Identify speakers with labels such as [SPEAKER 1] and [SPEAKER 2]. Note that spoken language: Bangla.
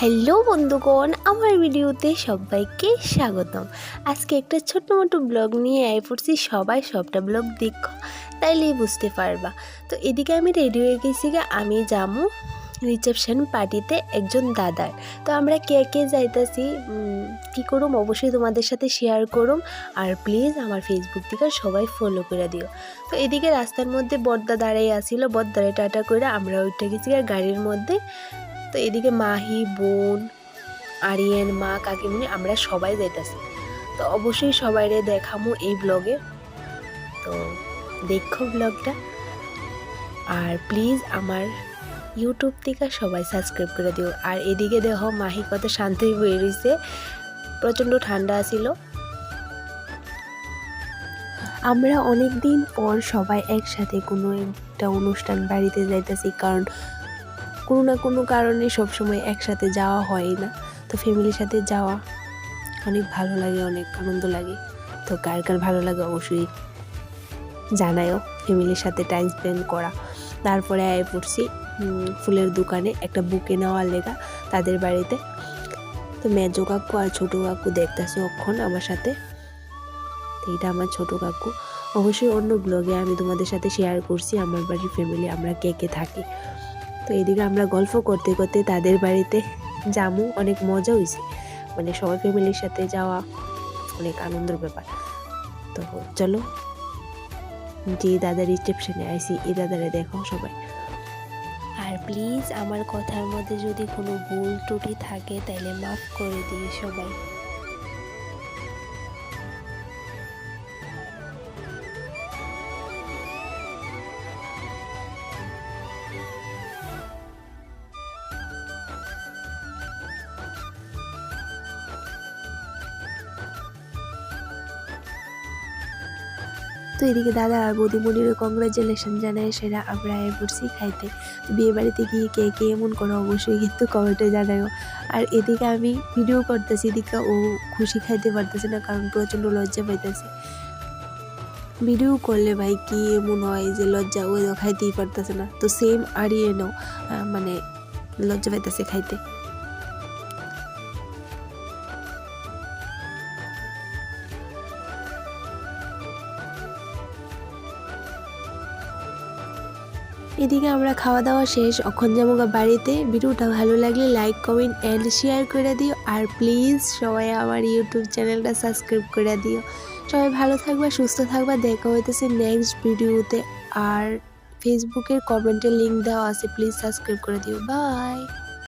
[SPEAKER 1] হ্যালো বন্ধুগণ, আমার ভিডিওতে সবাইকে স্বাগতম। আজকে একটা ছোট্ট মোটো ব্লগ নিয়ে আয় পড়ছি। সবাই সবটা ব্লগ দেখো, তাইলেই বুঝতে পারবা। তো এদিকে আমি রেডি হয়ে গেছি আমি যামু রিসেপশন পার্টিতে একজন দাদার। তো আমরা কে কে যাইতাছি কি করুম? অবশ্যই তোমাদের সাথে শেয়ার করুম। আর প্লিজ আমার ফেসবুক থেকে সবাই ফলো করে দিও। তো এদিকে রাস্তার মধ্যে বদ্দা দাঁড়াই আসিল বদ্দারে টাটা করে আমরা উঠে গেছি আর গাড়ির মধ্যে। তো এদিকে মাহি, বোন, আরিয়ান, মা কাকিমুনি আমরা সবাই যাইতাছি। তো অবশ্যই সবাইরে দেখামু এই ব্লগে তো দেখো ব্লগটা আর প্লিজ আমার ইউটিউব থেকে সবাই সাবস্ক্রাইব করে দিও। আর এদিকে দেখো মাহি কত শান্তি হয়ে রয়েছে প্রচণ্ড ঠান্ডা ছিল আমরা অনেক দিন পর সবাই একসাথে কোনো একটা অনুষ্ঠান বাড়িতে যাইতেছি। কারণ কোনো না কোনো কারণে সবসময় একসাথে যাওয়া হয় না। তো ফ্যামিলির সাথে যাওয়া অনেক ভালো লাগে, অনেক আনন্দ লাগে। তো কার কার ভালো লাগে অবশ্যই জানায়ও ফ্যামিলির সাথে টাইম স্পেন্ড করা। তারপরে আয় পড়ছি ফুলের দোকানে একটা বুকে নেওয়ার লেগা তাদের বাড়িতে। তো মেজো কাকু আর ছোটো কাকু দেখতেছে অক্ষণ আমার সাথে। তো এটা আমার ছোটো কাকু। অবশ্যই অন্য ব্লগে আমি তোমাদের সাথে শেয়ার করছি, আমার বাড়ির ফ্যামিলি আমরা কে কে থাকি। তো এদিকে আমরা গল্প করতে করতে তাদের বাড়িতে যামু অনেক মজা হয়েছে। মানে সবাই ফ্যামিলির সাথে যাওয়া অনেক আনন্দের ব্যাপার। তো চলো, যে দাদার রিসেপশনে আইসি এই দাদারে দেখো সবাই। আর প্লিজ আমার কথার মধ্যে যদি কোনো ভুল ত্রুটি থাকে তাহলে মাফ করে দিয়ে সবাই। তো এদিকে দাদা আর বৌদিমণিরও কংগ্রাচুলেশন জানায় সেটা আমরা এ পড়ছি খাইতে বিয়ে বাড়িতে গিয়ে কে কে এমন করো অবশ্যই কিন্তু কমেন্টে জানাও আর এদিকে আমি ভিডিও করতেছি, এদিকে ও খুশি খাইতে পারতেছে না, কারণ প্রচণ্ড লজ্জা পাইতেছে। ভিডিও করলে ভাই কি এমন হয় যে লজ্জা ও খাইতেই পারতেছে না। তো সেম আরিয়েনও মানে লজ্জা পাইতেছে খাইতে। এদিকে আমরা খাওয়া দাওয়া শেষ অখন জামুগা বাড়িতে। ভিডিওটা ভালো লাগলে লাইক কমেন্ট অ্যান্ড শেয়ার করে দিও। আর প্লিজ সবাই আমার ইউটিউব চ্যানেলটা সাবস্ক্রাইব করে দিও। সবাই ভালো থাকবা, সুস্থ থাকবা। দেখা হইতেছে নেক্সট ভিডিওতে আর ফেসবুকের কমেন্টের লিঙ্ক দেওয়া আছে প্লিজ সাবস্ক্রাইব করে দিও। বাই